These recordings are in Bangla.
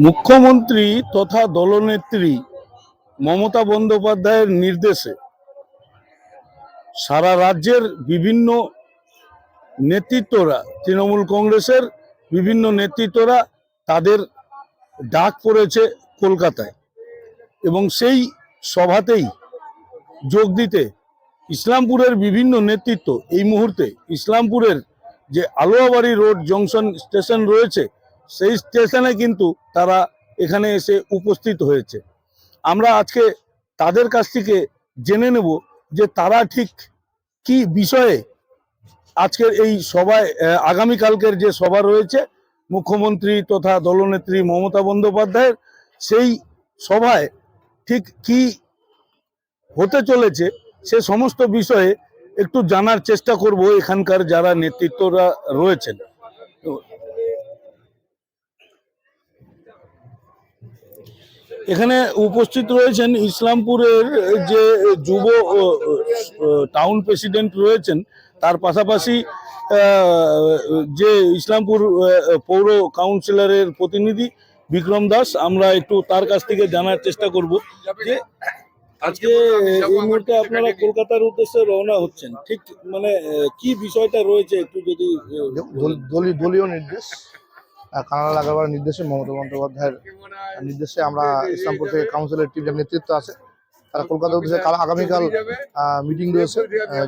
মুখ্যমন্ত্রী তথা দলনেত্রী মমতা বন্দ্যোপাধ্যায়ের নির্দেশে সারা রাজ্যের বিভিন্ন নেতৃত্বরা, তৃণমূল কংগ্রেসের বিভিন্ন নেতৃত্বরা তাদের ডাক পড়েছে কলকাতায় এবং সেই সভাতেই যোগ দিতে ইসলামপুরের বিভিন্ন নেতৃত্ব এই মুহূর্তে ইসলামপুরের যে আলোয়াবাড়ি রোড জংশন স্টেশন রয়েছে সেই স্টেশনে কিন্তু তারা এখানে এসে উপস্থিত হয়েছে। আমরা আজকে তাদের কাছ থেকে জেনে নেব যে তারা ঠিক কি বিষয়ে আজকের এই সভায় আগামীকালকের যে সভা রয়েছে, মুখ্যমন্ত্রী তথা দলনেত্রী মমতা বন্দ্যোপাধ্যায়ের, সেই সভায় ঠিক কি হতে চলেছে সে সমস্ত বিষয়ে একটু জানার চেষ্টা করব এখানকার যারা নেতৃত্বরা রয়েছেন। এখানে উপস্থিত রয়েছেন ইসলামপুরের যে যুব টাউন প্রেসিডেন্ট রয়েছেন, তার পাশাপাশি যে ইসলামপুর পৌর কাউন্সিলরের প্রতিনিধি বিক্রম দাস, আমরা একটু তার কাছ থেকে জানার চেষ্টা করব যে আজকে এই মুহূর্তে আপনারা কলকাতার উদ্দেশ্যে রওনা হচ্ছেন। ঠিক মানে কি বিষয়টা রয়েছে একটু যদি দলীয় নির্দেশ? কানাডা লাগাবার নির্দেশে মমতা বন্দ্যোপাধ্যায়ের নির্দেশে আমরা ইসলামপুর থেকে কাউন্সিলের টিম যার নেতৃত্ব আছে। তারা কলকাতা উদ্দেশ্যে কাল আগামীকাল মিটিং রয়েছে।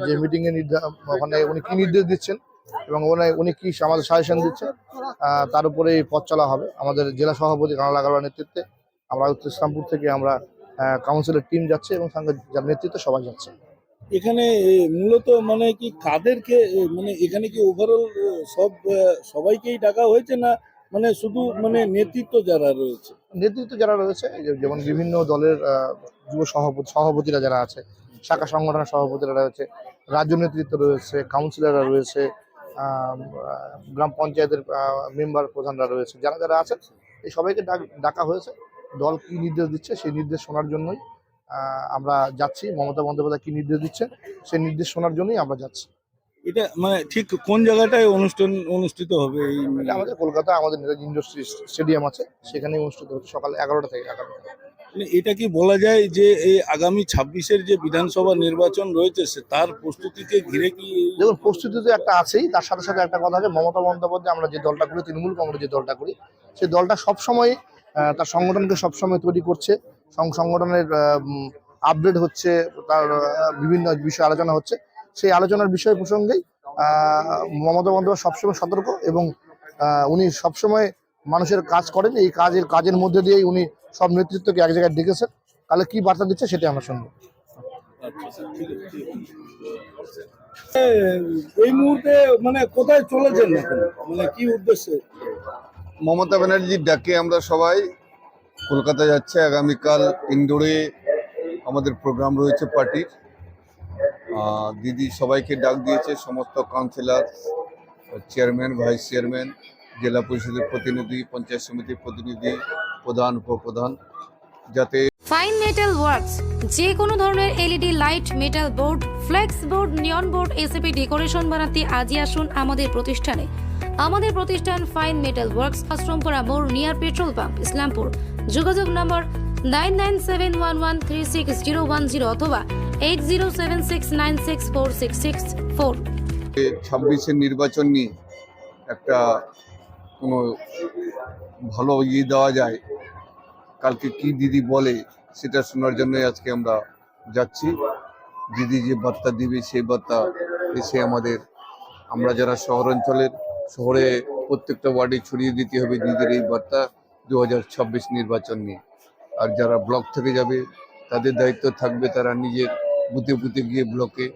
যে মিটিং এ নির্দা- ওখানে উনি কি নির্দেশ দিচ্ছেন এবং ওখানে উনি কি আমাদের সাজেশন দিচ্ছেন আহ, তার উপরে পথ চলা হবে। আমাদের জেলা সভাপতি কানাডা লাগাবার নেতৃত্বে আমরা ইসলামপুর থেকে আমরা কাউন্সিলের টিম যাচ্ছে এবং সঙ্গে যার নেতৃত্বে সবাই যাচ্ছে। এখানে মূলত মানে কি কাদেরকে মানে এখানে কি ওভারঅল সব সবাইকেই ডাকা হয়েছে না মানে শুধু মানে নেতৃত্ব যারা রয়েছে। নেতৃত্ব যারা রয়েছে যেমন বিভিন্ন দলের যুব সভাপতি, সভাপতিরা যারা আছে, শাখা সংগঠনের সভাপতিরা রয়েছে, রাজ্য নেতৃত্ব রয়েছে কাউন্সিলররা রয়েছে গ্রাম পঞ্চায়েতের মেম্বার প্রধানরা রয়েছে। যারা যারা আছেন, এই সবাইকে ডাকা হয়েছে। দল কি নির্দেশ দিচ্ছে, সেই নির্দেশ শোনার জন্যই আমরা যাচ্ছি। মমতা বন্দ্যোপাধ্যায় কি নির্দেশ দিচ্ছে সেই নির্দেশ শোনার জন্যই আমরা যাচ্ছি। এটা মানে ঠিক কোন জায়গাটায় অনুষ্ঠান অনুষ্ঠিত হবে এই আমাদের কলকাতা আমাদের নেতাজি ইন্ডাস্ট্রি স্টেডিয়াম আছে সেখানে অনুষ্ঠিত হচ্ছে সকাল এগারোটা থেকে আগামী। মানে এটা কি বলা যায় যে এই আগামী ছাব্বিশের যে বিধানসভা নির্বাচন রয়েছে সে তার প্রস্তুতিকে ঘিরে কি দেখুন প্রস্তুতি তো একটা আছেই তার সাথে সাথে একটা কথা আছে মমতা বন্দ্যোপাধ্যায় আমরা যে দলটা করি তৃণমূল কংগ্রেস যে দলটা করি সেই দলটা সবসময় তার সংগঠনকে সবসময় তৈরি করছে সংগঠনের আপডেট হচ্ছে তার বিভিন্ন বিষয়ে আলোচনা হচ্ছে। সেই আলোচনার বিষয় প্রসঙ্গেই আহ, মমতা বন্দ্যোপাধ্যায় সবসময় সতর্ক এবং আহ, উনি সবসময় মানুষের কাজ করেন। এই কাজের কাজের মধ্যে দিয়েই উনি সব নেতৃত্বকে এক জায়গায় ডেকেছেন। তাহলে কি বার্তা দিচ্ছে সেটা আমরা শুনব। আচ্ছা, এই মুহূর্তে মানে কোথায় চলেছেন মানে কি উদ্দেশ্যে? মমতা ব্যানার্জির ডাকে আমরা সবাই। কলকাতা যাচ্ছে আগামীকাল ইন্দোরে আমাদের প্রোগ্রাম রয়েছে পার্টির দিদি সবাইকে ডাক দিয়েছে, সমস্ত কাউন্সিলর চেয়ারম্যান ভাইস চেয়ারম্যান জেলা পরিষদের প্রতিনিধি, পঞ্চায়েত সমিতির প্রতিনিধি, প্রধান, উপপ্রধান, যাতে ফাইন মেটাল ওয়ার্কস যে কোনো ধরনের LED light metal board flex board neon board ACP decoration বানাতে আজই আসুন আমাদের প্রতিষ্ঠানে। আমাদের প্রতিষ্ঠান ফাইন মেটাল ওয়ার্কস আশ্রমপুরা মোড় নিয়ার পেট্রোল পাম্প ইসলামপুর। যোগাযোগ number nine nine seven one one three six zero one zero অথবা ছাব্বিশের নির্বাচন নিয়ে একটা কোনো ভালো ইয়ে দেওয়া যায়, কালকে কি দিদি বলে সেটা শোনার জন্যই আজকে আমরা যাচ্ছি। দিদি যে বার্তা দিবে সেই বার্তা এসে আমাদের, আমরা যারা শহরাঞ্চলের, শহরে প্রত্যেকটা ওয়ার্ডে ছড়িয়ে দিতে হবে দিদির এই বার্তা দু হাজার ছাব্বিশ নির্বাচন নিয়ে। আর যারা ব্লক থেকে যাবে, তাদের দায়িত্ব থাকবে তারা নিজের বুথে বুথে গিয়ে ব্লকে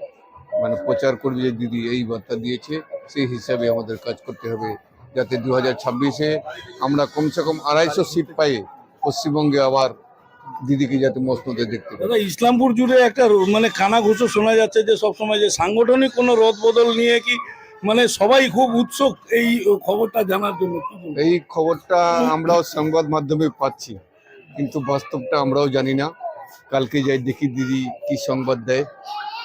মানে প্রচার করবে যে দিদি এই বার্তা দিয়েছে সেই হিসাবে আমাদের কাজ করতে হবে। যাতে দু হাজার ছাব্বিশে আমরা কমসে কম আড়াইশো সিট পাই পশ্চিমবঙ্গে আবার দিদিকে যাতে মসনদে দেখতে পাই। দাদা ইসলামপুর জুড়ে একটা মানে কানা ঘুষো শোনা যাচ্ছে যে সবসময় যে সাংগঠনিক কোনো রদ বদল নিয়ে কি মানে সবাই খুব উৎসুক এই খবরটা জানার জন্য এই খবরটা আমরাও সংবাদ মাধ্যমে পাচ্ছি কিন্তু বাস্তবটা আমরাও জানি না। কালকে যাই দেখি দিদি কি সংবাদ দেয়।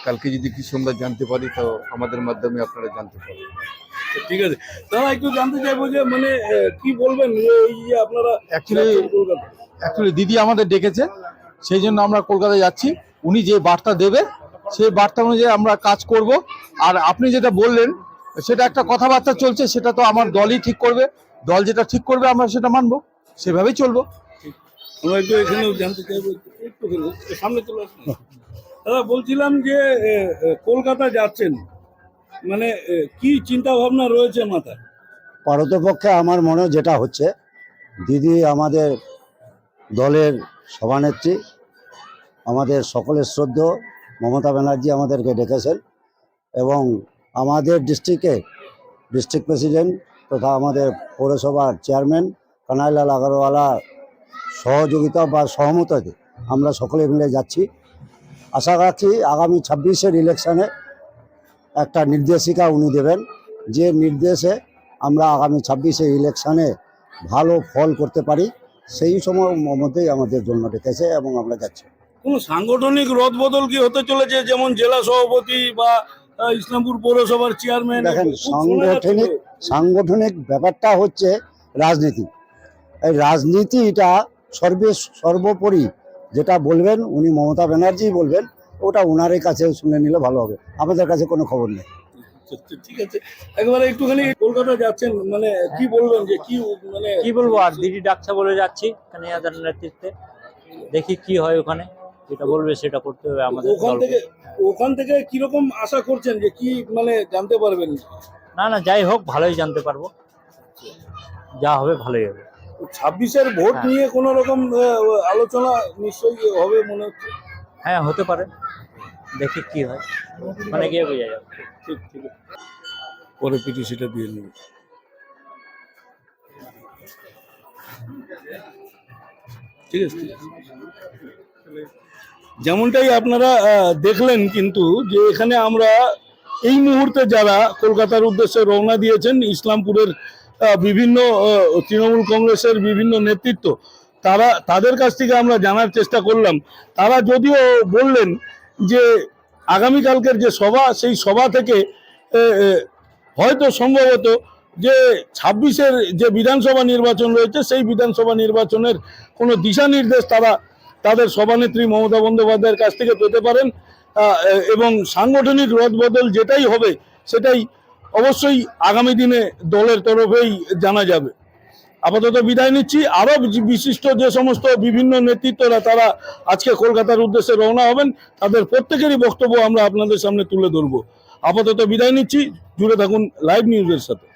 কালকে যদি কি সংবাদ জানতে পারি তো আমাদের মাধ্যমে আপনারা জানতে পারবেন। ঠিক আছে। দাদা একটু জানতে চাইব যে মানে কি বলবেন? এই যে আপনারা কলকাতা অ্যাকচুয়ালি দিদি আমাদের ডেকেছে সেই জন্য আমরা কলকাতায় যাচ্ছি। উনি যে বার্তা দেবে সেই বার্তা অনুযায়ী আমরা কাজ করব। আর আপনি যেটা বললেন সেটা একটা কথাবার্তা চলছে সেটা তো আমার দলই ঠিক করবে। দল যেটা ঠিক করবে আমরা সেটা মানবো। সেভাবেই চলবো। আমরা একটু এখানেও জানতে চাইব, একটু সামনে চলে আসুন। দাদা, বলছিলাম যে কলকাতা যাচ্ছেন মানে কি চিন্তা ভাবনা রয়েছে মাথায়? পারতপক্ষে আমার মনে যেটা হচ্ছে, দিদি আমাদের দলের সভানেত্রী, আমাদের সকলের শ্রদ্ধ, মমতা ব্যানার্জি আমাদেরকে ডেকেছেন এবং আমাদের ডিস্ট্রিক্টে ডিস্ট্রিক্ট প্রেসিডেন্ট তথা আমাদের পৌরসভার চেয়ারম্যান কানাইলাল আগরওয়ালা সহযোগিতা বা সহমততে আমরা সকলে মিলে যাচ্ছি। আশা রাখছি আগামী ছাব্বিশের ইলেকশনে একটা নির্দেশিকা উনি দেবেন যে নির্দেশে আমরা আগামী ছাব্বিশে ইলেকশনে ভালো ফল করতে পারি। সেই সময় মধ্যেই আমাদের জন্য ডেকেছে এবং আমরা যাচ্ছি। কোন সাংগঠনিক রদবদল কি হতে চলেছে? যেমন জেলা সভাপতি বা ইসলামপুর পৌরসভার চেয়ারম্যান দেখেন সাংগঠনিক সাংগঠনিক ব্যাপারটা হচ্ছে রাজনীতি। এই রাজনীতিটা সর্বে সর্বোপরি যেটা বলবেন উনি মমতা ব্যানার্জি বলবেন ওটা ওনারই কাছে শুনে নিলে ভালো হবে। আমাদের কাছে কোনো খবর নেই। আচ্ছা, ঠিক আছে। একবারে একটুখানি কলকাতা যাচ্ছেন মানে কি বলবেন যে কি মানে কি বলব আর দিদি ডাকছে বলে যাচ্ছি নেতৃত্বে। দেখি কি হয় ওখানে যেটা বলবে সেটা করতে হবে আমাদের ওখান থেকে ওখান থেকে কীরকম আশা করছেন যে কি মানে জানতে পারবেন? না না যাই হোক ভালোই জানতে পারব। যা হবে ভালোই হবে। ছাব্বিশের ভোট হ্যাঁ। নিয়ে কোন রকম আলোচনা নিশ্চয়ই হবে মনে হচ্ছে? হ্যাঁ হতে পারে। দেখি কি হয়। মানে গিয়ে বোঝা যাবে। ঠিক ঠিক। পরে পিটিসিটা দিয়ে নেব। ঠিক আছে যেমনটাই আপনারা দেখলেন কিন্তু যে এখানে আমরা এই মুহূর্তে যারা কলকাতার উদ্দেশ্যে রওনা দিয়েছেন ইসলামপুরের বিভিন্ন তৃণমূল কংগ্রেসের বিভিন্ন নেতৃত্ব, তারা, তাদের কাছ থেকে আমরা জানার চেষ্টা করলাম। তারা যদিও বললেন যে আগামীকালকের যে সভা, সেই সভা থেকে হয়তো সম্ভবত যে ছাব্বিশের যে বিধানসভা নির্বাচন রয়েছে, সেই বিধানসভা নির্বাচনের কোনো দিশা নির্দেশ তারা, তাদের সভানেত্রী মমতা বন্দ্যোপাধ্যায়ের কাছ থেকে পেতে পারেন। এবং সাংগঠনিক রদবদল যেটাই হবে, সেটাই অবশ্যই আগামী দিনে দলের তরফেই জানা যাবে। আপাতত বিদায় নিচ্ছি। আরও বিশিষ্ট যে সমস্ত বিভিন্ন নেতৃত্বরা তারা আজকে কলকাতার উদ্দেশ্যে রওনা হবেন, তাদের প্রত্যেকেরই বক্তব্য আমরা আপনাদের সামনে তুলে ধরবো। আপাতত বিদায় নিচ্ছি। জুড়ে থাকুন লাইভ নিউজের সাথে।